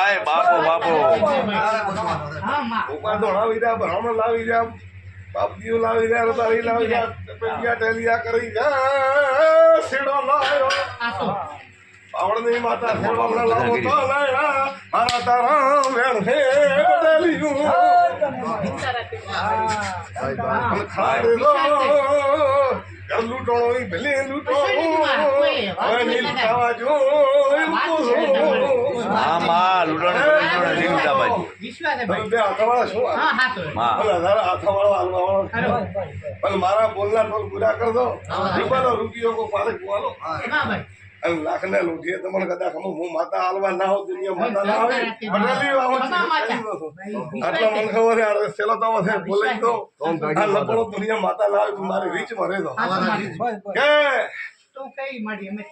હાય બાપો બાપો. હા માં. ઉપર દોડાવી જા બ્રાહ્મણ લાવી જા બાપજીઓ લાવી દે રતારી લાવી જા પેટિયા ટેલિયા કરી જા સીડો લાયો આસો આવડની માતા સેવા લાવો તો લાયા મારા તારા વેણ હે લો. લૂંટણો ભલે લૂંટો. નીલ ખાવા જો લુડણ લુડણ જીવતા બાજી વિશ્વાસ હે તમે ભાઈ. બે હાથવાળા છો? હા હા તો. માં ભલે હજાર હાથવાળો હાલવાવાળો ખરો. પણ મારા બોલના ટોલ પૂરા કર દો રૂપાનો રૂપિયો કો પાલે ભાઈ. અને લાખ ને લૂંટીએ તમને કદાચ હું માતા હાલવા ના હોત દુનિયા માતા ના માતા. આટલા મને ખબર છે સેલો તો છે. બોલે તો. આ લપડો દુનિયા માતા ના આવે તો મારી રીચ મરે તો. કે? માડી અમે